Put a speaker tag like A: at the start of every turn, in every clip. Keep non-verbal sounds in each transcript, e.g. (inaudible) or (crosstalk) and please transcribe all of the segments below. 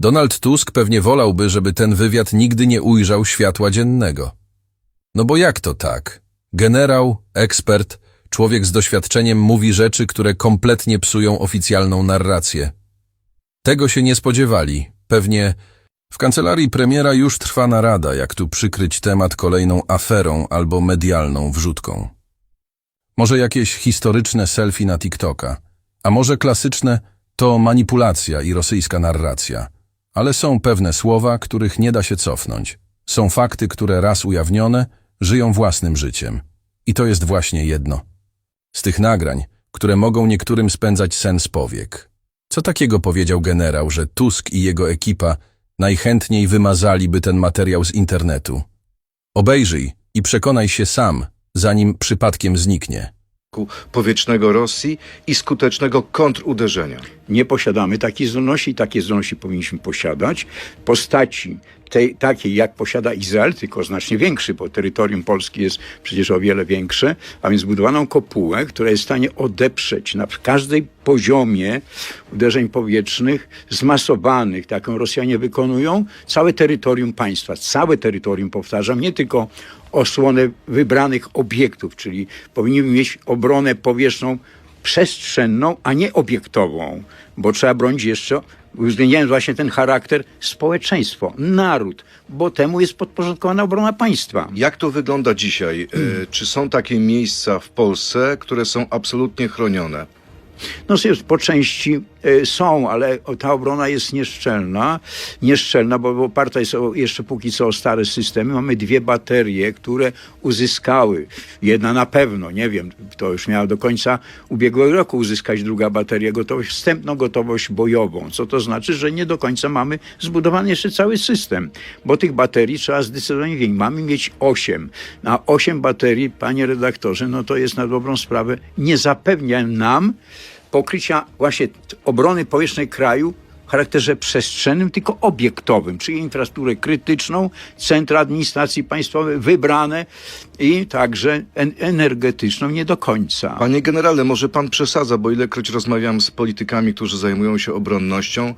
A: Donald Tusk pewnie wolałby, żeby ten wywiad nigdy nie ujrzał światła dziennego. No bo jak to tak? Generał, ekspert, człowiek z doświadczeniem mówi rzeczy, które kompletnie psują oficjalną narrację. Tego się nie spodziewali. Pewnie w kancelarii premiera już trwa narada, jak tu przykryć temat kolejną aferą albo medialną wrzutką. Może jakieś historyczne selfie na TikToka, a może klasyczne to manipulacja i rosyjska narracja. Ale są pewne słowa, których nie da się cofnąć. Są fakty, które raz ujawnione, żyją własnym życiem. I to jest właśnie jedno. Z tych nagrań, które mogą niektórym spędzać sen z powiek. Co takiego powiedział generał, że Tusk i jego ekipa najchętniej wymazaliby ten materiał z internetu? Obejrzyj i przekonaj się sam, zanim przypadkiem zniknie.
B: Powietrznego Rosji i skutecznego kontruderzenia.
C: nie posiadamy takiej zdolności i takie zdolności powinniśmy posiadać. Postaci tej, takiej, jak posiada Izrael, tylko znacznie większy, bo terytorium Polski jest przecież o wiele większe, a więc zbudowaną kopułę, która jest w stanie odeprzeć na każdej poziomie uderzeń powietrznych zmasowanych, taką Rosjanie wykonują, całe terytorium państwa, całe terytorium, powtarzam, nie tylko osłonę wybranych obiektów, czyli powinniśmy mieć obronę powietrzną przestrzenną, a nie obiektową, bo trzeba bronić jeszcze, uwzględniając właśnie ten charakter, społeczeństwo, naród, bo temu jest podporządkowana obrona państwa.
B: Jak to wygląda dzisiaj? E, Czy są takie miejsca w Polsce, które są absolutnie chronione?
C: No jest, po części są, ale ta obrona jest nieszczelna, nieszczelna, bo oparta jest o, jeszcze póki co o stare systemy. Mamy dwie baterie, które uzyskały, jedna na pewno, nie wiem, to już miała do końca ubiegłego roku uzyskać druga bateria gotowość, wstępną gotowość bojową, co to znaczy, że nie do końca mamy zbudowany jeszcze cały system, bo tych baterii trzeba zdecydowanie więcej. Mamy mieć osiem, a osiem baterii, panie redaktorze, no to jest na dobrą sprawę, nie zapewnia nam pokrycia właśnie obrony powietrznej kraju w charakterze przestrzennym, tylko obiektowym, czyli infrastrukturę krytyczną, centra administracji państwowej wybrane i także en- energetyczną nie do końca.
B: Panie generale, może pan przesadza, bo ilekroć rozmawiam z politykami, którzy zajmują się obronnością, e,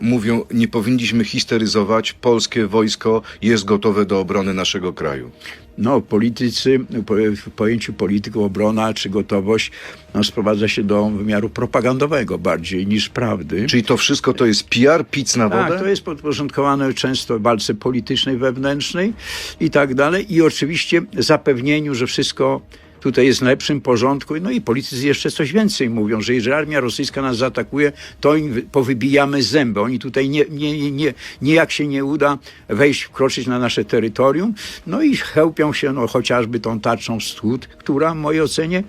B: mówią, nie powinniśmy histeryzować, polskie wojsko jest gotowe do obrony naszego kraju.
C: No, politycy, po- w pojęciu polityków obrona czy gotowość no, sprowadza się do wymiaru propagandowego bardziej niż prawdy.
B: Czyli to wszystko to jest PR, pic na wodę?
C: Tak, to jest podporządkowane często walce politycznej, wewnętrznej i tak dalej. I oczywiście zapewnieniu, że wszystko tutaj jest w lepszym porządku. No i politycy jeszcze coś więcej mówią, że jeżeli armia rosyjska nas zaatakuje, to im wy- powybijamy zęby. Oni tutaj nie, nie, nie, nie, nijak się nie uda wejść, wkroczyć na nasze terytorium. No i chełpią się no, chociażby tą tarczą wschód, która w mojej ocenie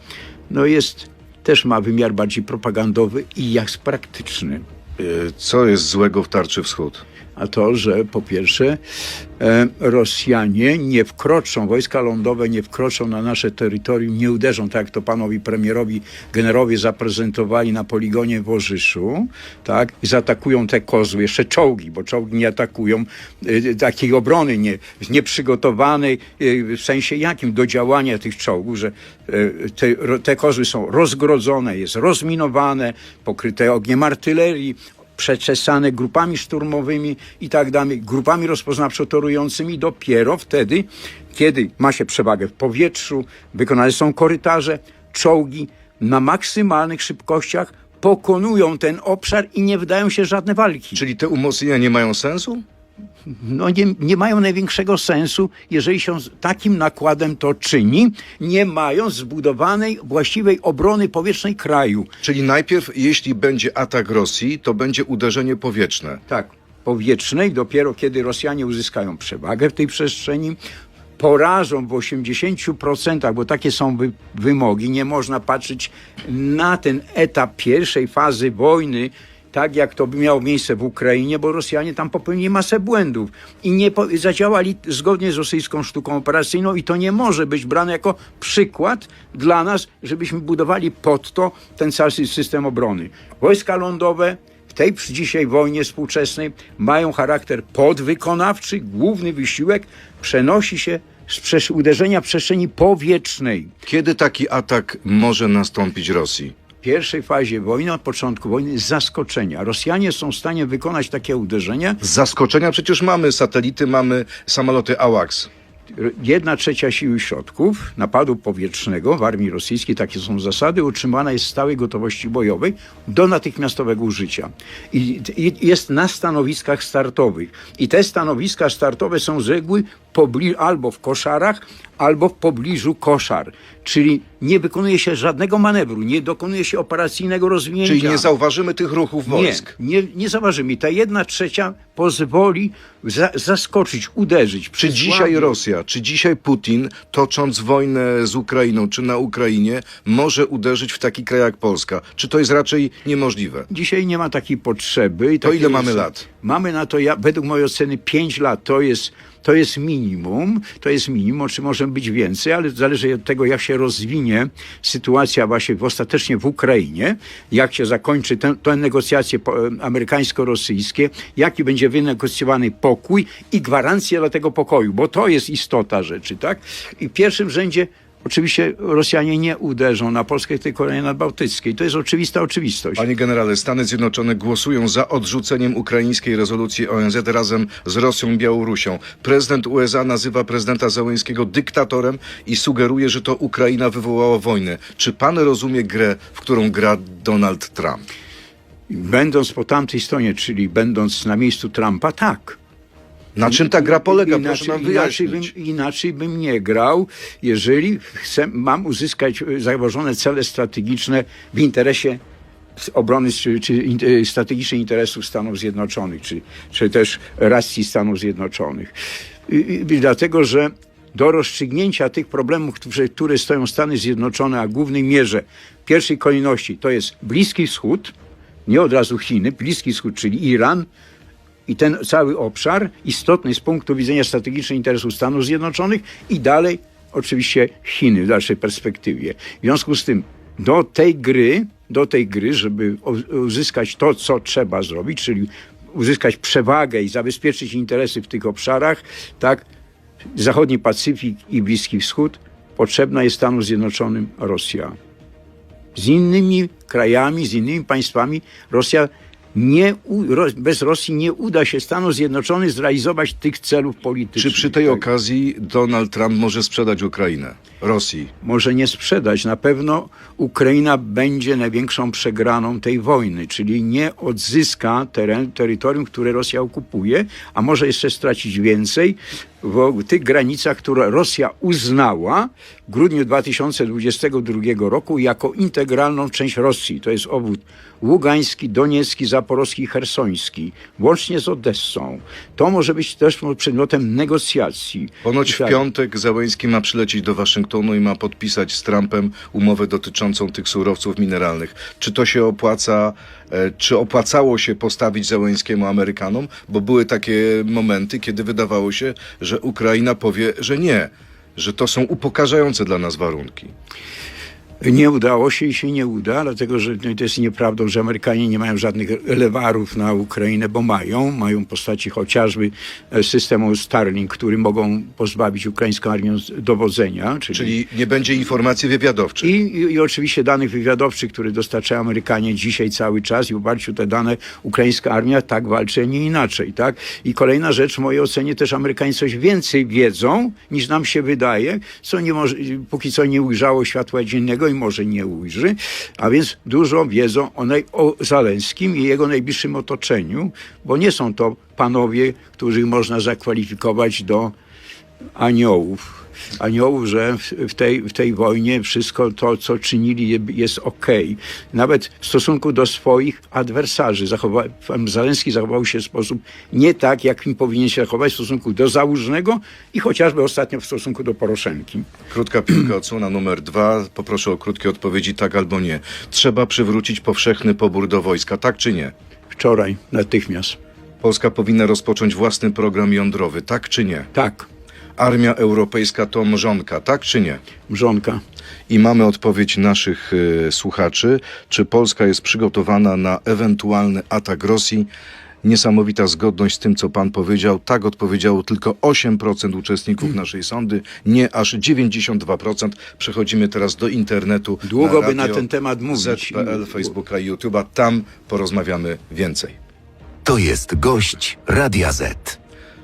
C: no, jest, też ma wymiar bardziej propagandowy i jak praktyczny.
B: E, Co jest złego w tarczy wschód?
C: A to, że po pierwsze e, Rosjanie nie wkroczą, wojska lądowe nie wkroczą na nasze terytorium, nie uderzą, tak jak to panowi premierowi, generowie zaprezentowali na poligonie w Orzyszu, tak, i zaatakują te kozły, jeszcze czołgi, bo czołgi nie atakują e, takiej obrony nie, nieprzygotowanej, e, w sensie jakim, do działania tych czołgów, że te, te kozły są rozgrodzone, jest rozminowane, pokryte ogniem artylerii, przeczesane grupami szturmowymi i tak dalej, grupami rozpoznawczo torującymi dopiero wtedy, kiedy ma się przewagę w powietrzu, wykonane są korytarze, czołgi na maksymalnych szybkościach pokonują ten obszar i nie wydają się żadne walki.
B: Czyli te umocnienia nie mają sensu?
C: No nie, nie mają największego sensu, jeżeli się z takim nakładem to czyni, nie mając zbudowanej właściwej obrony powietrznej kraju.
B: Czyli najpierw, jeśli będzie atak Rosji, to będzie uderzenie powietrzne.
C: tak, powietrznej, dopiero kiedy Rosjanie uzyskają przewagę w tej przestrzeni, porażą w 80%, bo takie są wy, wymogi, nie można patrzeć na ten etap pierwszej fazy wojny, tak jak to miało miejsce w Ukrainie, bo Rosjanie tam popełnili masę błędów i nie zadziałali zgodnie z rosyjską sztuką operacyjną i to nie może być brane jako przykład dla nas, żebyśmy budowali pod to ten cały system obrony. Wojska lądowe w tej dzisiaj wojnie współczesnej mają charakter podwykonawczy. Główny wysiłek przenosi się z uderzenia przestrzeni powietrznej.
B: Kiedy taki atak może nastąpić Rosji?
C: Pierwszej fazie wojny, na początku wojny, zaskoczenia. Rosjanie są w stanie wykonać takie uderzenia.
B: Z zaskoczenia przecież mamy satelity, mamy samoloty AWACS.
C: Jedna trzecia siły środków napadu powietrznego w armii rosyjskiej, takie są zasady, utrzymana jest w stałej gotowości bojowej do natychmiastowego użycia. I, i jest na stanowiskach startowych. I te stanowiska startowe są z reguły albo w koszarach, albo w pobliżu koszar. Czyli nie wykonuje się żadnego manewru, nie dokonuje się operacyjnego rozwinięcia.
B: Czyli nie zauważymy tych ruchów wojsk.
C: Nie, nie, nie zauważymy. Ta jedna trzecia pozwoli za, zaskoczyć, uderzyć.
B: Czy dzisiaj Rosja, czy dzisiaj Putin, tocząc wojnę z Ukrainą, czy na Ukrainie, może uderzyć w taki kraj jak Polska? Czy to jest raczej niemożliwe?
C: Dzisiaj nie ma takiej potrzeby.
B: To ile mamy lat?
C: Mamy na to, ja, według mojej oceny, 5 lat. To jest, to jest minimum. To jest minimum, czy może być więcej, ale zależy od tego, jak się rozwinie sytuacja właśnie ostatecznie w Ukrainie, jak się zakończy te, te negocjacje amerykańsko-rosyjskie, jaki będzie wynegocjowany pokój i gwarancja dla tego pokoju, bo to jest istota rzeczy, tak? I w pierwszym rzędzie Oczywiście Rosjanie nie uderzą na Polskę, tylko na nadbałtyckiej. To jest oczywista oczywistość.
B: Panie generale, Stany Zjednoczone głosują za odrzuceniem ukraińskiej rezolucji ONZ razem z Rosją i Białorusią. Prezydent USA nazywa prezydenta Załęskiego dyktatorem i sugeruje, że to Ukraina wywołała wojnę. Czy pan rozumie grę, w którą gra Donald Trump?
C: Będąc po tamtej stronie, czyli będąc na miejscu Trumpa, tak.
B: Na czym ta gra polega?
C: Inaczej,
B: Proszę nam
C: inaczej,
B: wyjaśnić.
C: bym, inaczej bym nie grał, jeżeli chcę, mam uzyskać e, założone cele strategiczne w interesie obrony czy, czy in- e, strategicznych interesów Stanów Zjednoczonych, czy, czy też racji Stanów Zjednoczonych. I, i, dlatego, że do rozstrzygnięcia tych problemów, które, które stoją Stany Zjednoczone, a w głównej mierze w pierwszej kolejności to jest Bliski Wschód, nie od razu Chiny, Bliski Wschód, czyli Iran, i ten cały obszar istotny z punktu widzenia strategicznych interesów Stanów Zjednoczonych i dalej oczywiście Chiny w dalszej perspektywie. W związku z tym do tej gry, do tej gry, żeby uzyskać to, co trzeba zrobić, czyli uzyskać przewagę i zabezpieczyć interesy w tych obszarach, tak, zachodni Pacyfik i Bliski Wschód, potrzebna jest Stanom Zjednoczonym Rosja z innymi krajami, z innymi państwami Rosja nie, bez Rosji nie uda się Stanów Zjednoczonych zrealizować tych celów politycznych.
B: Czy przy tej okazji Donald Trump może sprzedać Ukrainę Rosji?
C: może nie sprzedać. Na pewno Ukraina będzie największą przegraną tej wojny, czyli nie odzyska teren, terytorium, które Rosja okupuje, a może jeszcze stracić więcej w tych granicach, które Rosja uznała w grudniu 2022 roku jako integralną część Rosji. To jest obwód Ługański, Doniecki, Zaporowski, Hersoński, łącznie z Odessą. To może być też przedmiotem negocjacji.
B: Ponoć
C: I
B: w
C: tak.
B: piątek Załęski ma przylecieć do Waszyngtonu i ma podpisać z Trumpem umowę dotyczącą tych surowców mineralnych. Czy to się opłaca, e, czy opłacało się postawić Załęskiemu Amerykanom? Bo były takie momenty, kiedy wydawało się, że Ukraina powie, że nie, że to są upokarzające dla nas warunki.
C: Nie udało się i się nie uda, dlatego że no, to jest nieprawdą, że Amerykanie nie mają żadnych lewarów na Ukrainę, bo mają. Mają postaci chociażby e, systemu Starlink, który mogą pozbawić ukraińską armię dowodzenia. Czyli,
B: Czyli nie będzie informacji wywiadowczych.
C: i, i, I oczywiście danych wywiadowczych, które dostarczają Amerykanie dzisiaj cały czas i w oparciu o te dane ukraińska armia tak walczy, a nie inaczej. Tak? I kolejna rzecz, w mojej ocenie też Amerykanie coś więcej wiedzą niż nam się wydaje, co nie może, póki co nie ujrzało światła dziennego i może nie ujrzy, a więc dużo wiedzą o, naj, o Zalenskim i jego najbliższym otoczeniu, bo nie są to panowie, których można zakwalifikować do aniołów. Aniołów, że w- tej, w tej wojnie wszystko to, co czynili, je- jest okej. Nawet w stosunku do swoich adwersarzy. Zachowa, pan Zaleński zachował się w sposób nie tak, jak im powinien się zachować w stosunku do Załużnego i chociażby ostatnio w stosunku do Poroszenki.
B: Krótka piłka, odsłona numer dwa. Poproszę o krótkie odpowiedzi, tak albo nie. Trzeba przywrócić powszechny pobór do wojska, tak czy nie?
C: Wczoraj natychmiast.
B: Polska powinna rozpocząć własny program jądrowy, tak czy nie?
C: Tak,
B: Armia europejska to mrzonka, tak czy nie?
C: mrzonka.
B: I mamy odpowiedź naszych y, słuchaczy, czy Polska jest przygotowana na ewentualny atak Rosji niesamowita zgodność z tym, co pan powiedział. Tak odpowiedziało tylko 8% uczestników naszej sądy, nie aż 92%. Przechodzimy teraz do internetu.
C: Długo by na
B: radio
C: ten temat mówić.
B: ZPL, Facebooka i YouTube'a. Tam porozmawiamy więcej.
D: To jest gość Radia Z.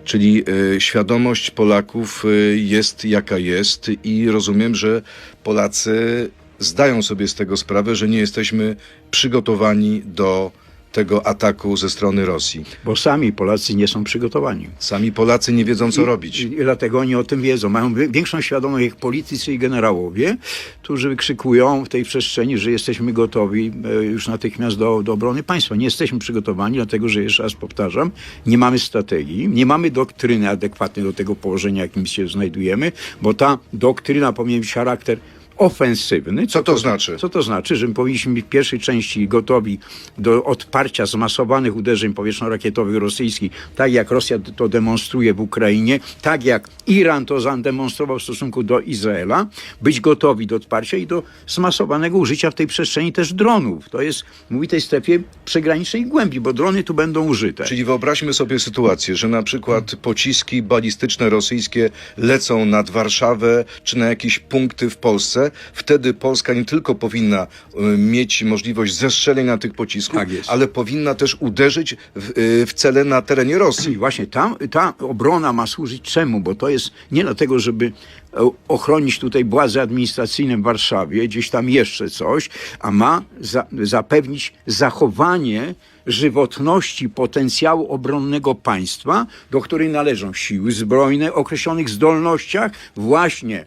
B: Czyli y, świadomość Polaków y, jest jaka jest i rozumiem, że Polacy zdają sobie z tego sprawę, że nie jesteśmy przygotowani do tego ataku ze strony Rosji.
C: Bo sami Polacy nie są przygotowani.
B: Sami Polacy nie wiedzą, co robić.
C: I, I dlatego oni o tym wiedzą. Mają wi- większą świadomość jak politycy i generałowie, którzy wykrzykują w tej przestrzeni, że jesteśmy gotowi e, już natychmiast do, do obrony państwa. Nie jesteśmy przygotowani, dlatego że jeszcze raz powtarzam, nie mamy strategii, nie mamy doktryny adekwatnej do tego położenia, jakim się znajdujemy, bo ta doktryna powinien mieć charakter ofensywny.
B: Co to znaczy?
C: Co to znaczy? Że my powinniśmy być w pierwszej części gotowi do odparcia zmasowanych uderzeń powietrzno-rakietowych rosyjskich, tak jak Rosja to demonstruje w Ukrainie, tak jak Iran to zademonstrował w stosunku do Izraela, być gotowi do odparcia i do zmasowanego użycia w tej przestrzeni też dronów. To jest, mówi tej strefie przygranicznej głębi, bo drony tu będą użyte.
B: Czyli wyobraźmy sobie sytuację, że na przykład pociski balistyczne rosyjskie lecą nad Warszawę czy na jakieś punkty w Polsce. Wtedy Polska nie tylko powinna y, mieć możliwość zestrzelenia tych pocisków,
C: Tak
B: ale powinna też uderzyć w, y, w cele na terenie Rosji.
C: I właśnie tam, ta obrona ma służyć czemu? Bo to jest nie dlatego, żeby e, ochronić tutaj władze administracyjne w Warszawie, gdzieś tam jeszcze coś, a ma za, zapewnić zachowanie żywotności potencjału obronnego państwa, do której należą siły zbrojne o określonych zdolnościach, właśnie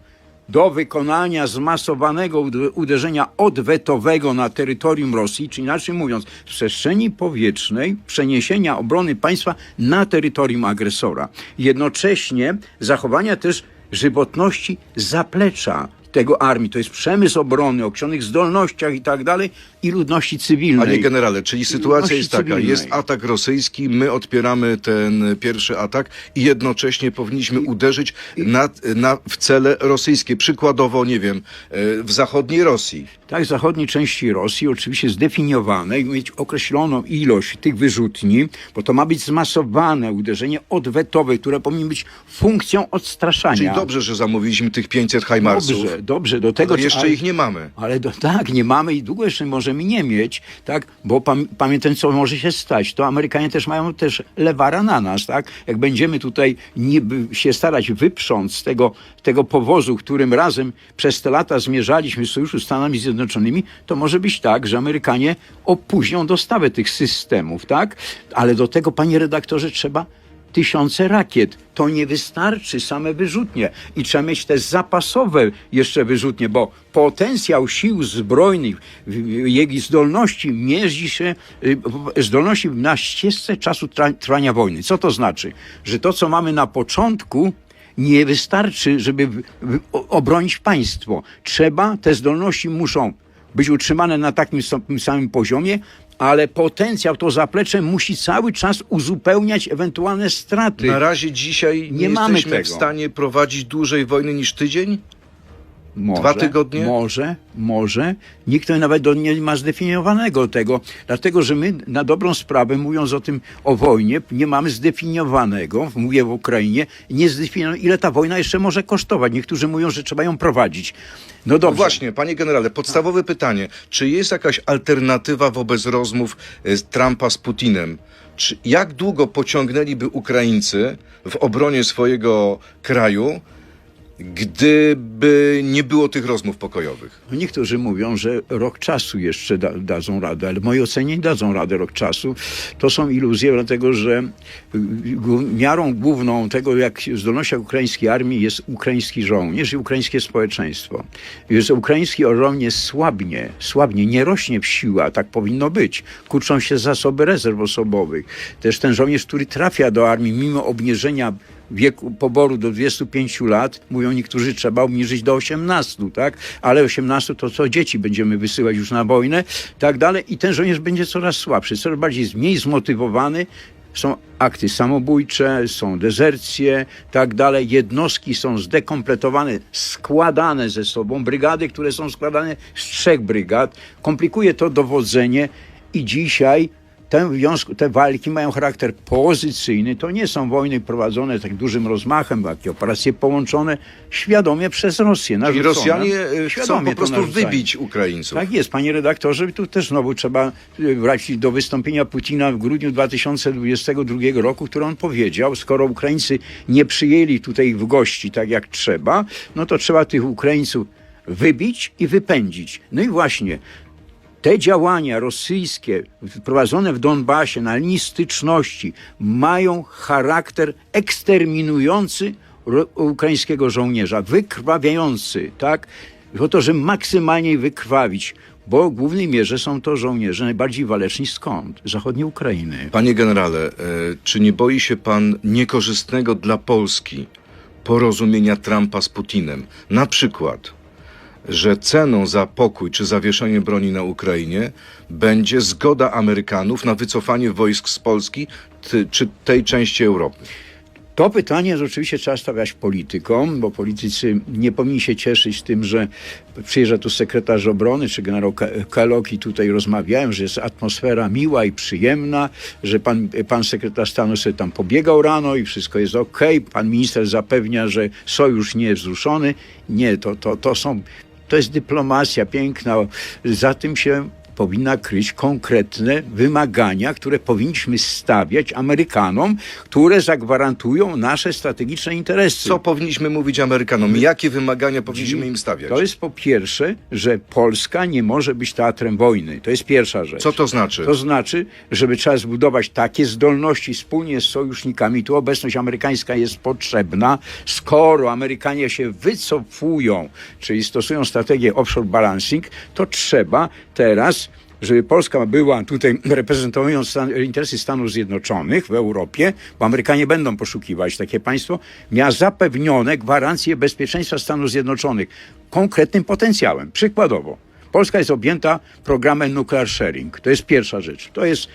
C: do wykonania zmasowanego ud- uderzenia odwetowego na terytorium Rosji, czy inaczej mówiąc, w przestrzeni powietrznej przeniesienia obrony państwa na terytorium agresora. Jednocześnie zachowania też żywotności zaplecza tego armii, to jest przemysł obrony, o określonych zdolnościach i tak dalej, i ludności cywilnej.
B: Panie generale, czyli sytuacja jest taka,
C: cywilnej.
B: jest atak rosyjski, my odpieramy ten pierwszy atak i jednocześnie powinniśmy uderzyć na, na, w cele rosyjskie. Przykładowo, nie wiem, e, w zachodniej Rosji.
C: Tak, w zachodniej części Rosji oczywiście zdefiniowane i mieć określoną ilość tych wyrzutni, bo to ma być zmasowane uderzenie odwetowe, które powinno być funkcją odstraszania.
B: Czyli dobrze, że zamówiliśmy tych 500 Hajmarsów.
C: Dobrze, dobrze, do tego
B: Ale jeszcze
C: ale-
B: ich nie mamy.
C: Ale do, tak, nie mamy i długo jeszcze możemy nie mieć, tak, bo pam, pamiętam, co może się stać. To Amerykanie też mają też lewara na nas, tak. Jak będziemy tutaj niby się starać wyprząc z tego, tego powozu, którym razem przez te lata zmierzaliśmy w sojuszu z Stanami Zjednoczonymi, to może być tak, że Amerykanie opóźnią dostawę tych systemów, tak. Ale do tego, panie redaktorze, trzeba tysiące rakiet. To nie wystarczy same wyrzutnie. I trzeba mieć te zapasowe jeszcze wyrzutnie, bo potencjał sił zbrojnych, jej zdolności mierzy się, y, zdolności na ścieżce czasu trwania wojny. Co to znaczy? Że to, co mamy na początku, nie wystarczy, żeby obronić państwo. Trzeba, te zdolności muszą być utrzymane na takim sam- samym poziomie, ale potencjał, to zaplecze musi cały czas uzupełniać ewentualne straty.
B: Na razie dzisiaj nie,
C: Nie mamy
B: jesteśmy w stanie prowadzić dłużej wojny niż tydzień?
C: Może,
B: Dwa tygodnie?
C: Może, może. Nikt nawet do, nie ma zdefiniowanego tego, dlatego że my na dobrą sprawę, mówiąc o tym, o wojnie, nie mamy zdefiniowanego, mówię w Ukrainie, nie zdefiniowano, ile ta wojna jeszcze może kosztować. Niektórzy mówią, że trzeba ją prowadzić. No
B: No
C: dobrze.
B: właśnie, panie generale, podstawowe pytanie. Czy jest jakaś alternatywa wobec rozmów e, Trumpa z Putinem? Czy, jak długo pociągnęliby Ukraińcy w obronie swojego kraju, gdyby nie było tych rozmów pokojowych?
C: No Niektórzy mówią, że rok czasu jeszcze da, dadzą radę, ale w mojej ocenie nie dadzą rady rok czasu. To są iluzje, dlatego że y, miarą główną tego, jak zdolnościach ukraińskiej armii jest ukraiński żołnierz i ukraińskie społeczeństwo. Że ukraiński żołnierz słabnie, słabnie, nie rośnie w siłę, a tak powinno być. Kurczą się zasoby rezerw osobowych. Też ten żołnierz, który trafia do armii mimo obniżenia wieku poboru do 25 lat, mówią niektórzy, trzeba obniżyć do 18, tak? Ale 18 to co dzieci będziemy wysyłać już na wojnę, tak dalej. I ten żołnierz będzie coraz słabszy, coraz bardziej mniej zmotywowany. Są akty samobójcze, są dezercje, tak dalej. Jednostki są zdekompletowane, składane ze sobą. Brygady, które są składane z trzech brygad. Komplikuje to dowodzenie i dzisiaj te, wiązku, te walki mają charakter pozycyjny. To nie są wojny prowadzone tak dużym rozmachem, takie operacje połączone świadomie przez Rosję. Narzucone.
B: Rosjanie e, chcą po prostu wybić Ukraińców.
C: Tak jest, panie redaktorze, tu też znowu trzeba y, wrócić do wystąpienia Putina w grudniu 2022 roku, które on powiedział, skoro Ukraińcy nie przyjęli tutaj w gości tak jak trzeba, no to trzeba tych Ukraińców wybić i wypędzić. No i właśnie te działania rosyjskie prowadzone w Donbasie na linii styczności mają charakter eksterminujący ukraińskiego żołnierza, wykrwawiający, tak? Po to, żeby maksymalnie wykrwawić, bo w głównej mierze są to żołnierze najbardziej waleczni skąd? Zachodniej Ukrainy.
B: Panie generale, e, czy nie boi się pan niekorzystnego dla Polski porozumienia Trumpa z Putinem? Na przykład, że ceną za pokój czy zawieszenie broni na Ukrainie będzie zgoda Amerykanów na wycofanie wojsk z Polski ty, czy tej części Europy.
C: To pytanie rzeczywiście trzeba stawiać politykom, bo politycy nie powinni się cieszyć tym, że przyjeżdża tu sekretarz obrony czy generał Kellogg i tutaj rozmawiają, że jest atmosfera miła i przyjemna, że pan, pan sekretarz stanu sobie tam pobiegał rano i wszystko jest ok. Pan minister zapewnia, że sojusz nie jest wzruszony. Nie, to, to, to są, to jest dyplomacja piękna. Za tym się powinna kryć konkretne wymagania, które powinniśmy stawiać Amerykanom, które zagwarantują nasze strategiczne interesy.
B: Co powinniśmy mówić Amerykanom? Jakie wymagania powinniśmy im stawiać?
C: To jest po pierwsze, że Polska nie może być teatrem wojny. To jest pierwsza rzecz.
B: Co to znaczy?
C: To znaczy, żeby trzeba zbudować takie zdolności wspólnie z sojusznikami. Tu obecność amerykańska jest potrzebna. Skoro Amerykanie się wycofują, czyli stosują strategię offshore balancing, to trzeba teraz żeby Polska była tutaj (clears throat) reprezentując stan, interesy Stanów Zjednoczonych w Europie, bo Amerykanie będą poszukiwać takie państwo, miała zapewnione gwarancje bezpieczeństwa Stanów Zjednoczonych konkretnym potencjałem. Przykładowo, Polska jest objęta programem nuclear sharing. To jest pierwsza rzecz. To jest,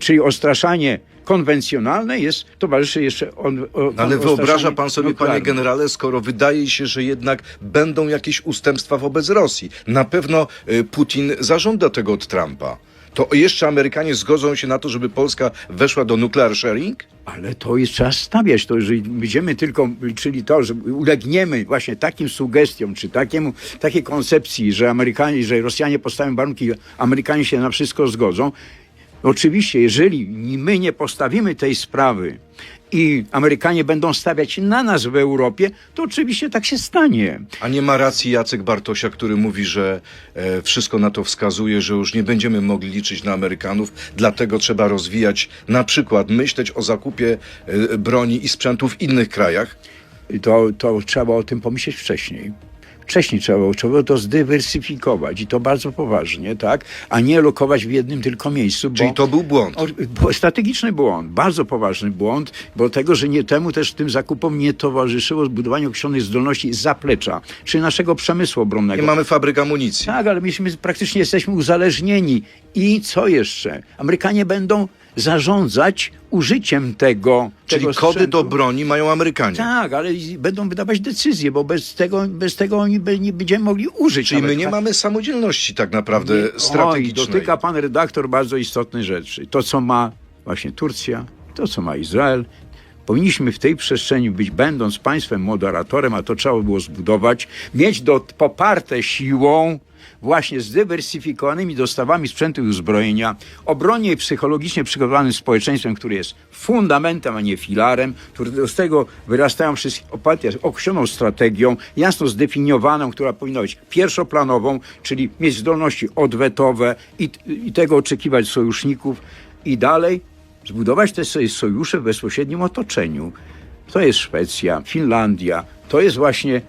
C: czyli ostraszanie konwencjonalne jest, towarzyszy jeszcze on, o,
B: No Ale wyobraża pan sobie, panie
C: nuklearne.
B: generale, skoro wydaje się, że jednak będą jakieś ustępstwa wobec Rosji. Na pewno y, Putin zażąda tego od Trumpa. To jeszcze Amerykanie zgodzą się na to, żeby Polska weszła do nuclear sharing?
C: Ale to jest trzeba stawiać. To jeżeli będziemy tylko liczyli to, że ulegniemy właśnie takim sugestiom, czy takiemu, takiej koncepcji, że Amerykanie, że Rosjanie postawią warunki, Amerykanie się na wszystko zgodzą. Oczywiście, jeżeli my nie postawimy tej sprawy i Amerykanie będą stawiać na nas w Europie, to oczywiście tak się stanie.
B: A nie ma racji Jacek Bartosia, który mówi, że e, wszystko na to wskazuje, że już nie będziemy mogli liczyć na Amerykanów, dlatego trzeba rozwijać, na przykład myśleć o zakupie e, broni i sprzętu w innych krajach.
C: to, to trzeba o tym pomyśleć wcześniej. Wcześniej trzeba było, trzeba było to zdywersyfikować i to bardzo poważnie, tak? A nie lokować w jednym tylko miejscu. Bo,
B: Czyli to był błąd.
C: o, bo strategiczny błąd, bardzo poważny błąd, bo tego, że nie temu też tym zakupom nie towarzyszyło zbudowanie określonych zdolności zaplecza, czy naszego przemysłu obronnego.
B: Nie mamy fabryk amunicji.
C: Tak, ale myśmy praktycznie jesteśmy uzależnieni. I co jeszcze? Amerykanie będą zarządzać użyciem tego.
B: Czyli
C: tego
B: kody
C: sprzętu.
B: do broni mają Amerykanie.
C: Tak, ale będą wydawać decyzje, bo bez tego, bez tego oni by, nie będziemy mogli użyć.
B: Czyli my nie mamy samodzielności tak naprawdę
C: Oj,
B: strategicznej.
C: dotyka pan redaktor bardzo istotnej rzeczy. To, co ma właśnie Turcja, to, co ma Izrael. Powinniśmy w tej przestrzeni być, będąc państwem moderatorem, a to trzeba było zbudować, mieć do, poparte siłą właśnie zdywersyfikowanymi dostawami sprzętu i uzbrojenia, obronie psychologicznie przygotowanym społeczeństwem, które jest fundamentem, a nie filarem, które z tego wyrastają wszystkie oparte określoną strategią, jasno zdefiniowaną, która powinna być pierwszoplanową, czyli mieć zdolności odwetowe i, i tego oczekiwać sojuszników i dalej zbudować te sobie sojusze w bezpośrednim otoczeniu. To jest Szwecja, Finlandia, to jest właśnie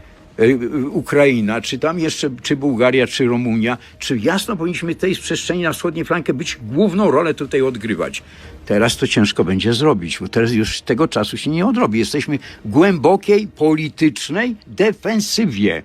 C: Ukraina, czy tam jeszcze, czy Bułgaria, czy Rumunia, czy jasno powinniśmy tej przestrzeni na wschodniej flankę być główną rolę tutaj odgrywać. Teraz to ciężko będzie zrobić, bo teraz już tego czasu się nie odrobi. Jesteśmy w głębokiej politycznej defensywie.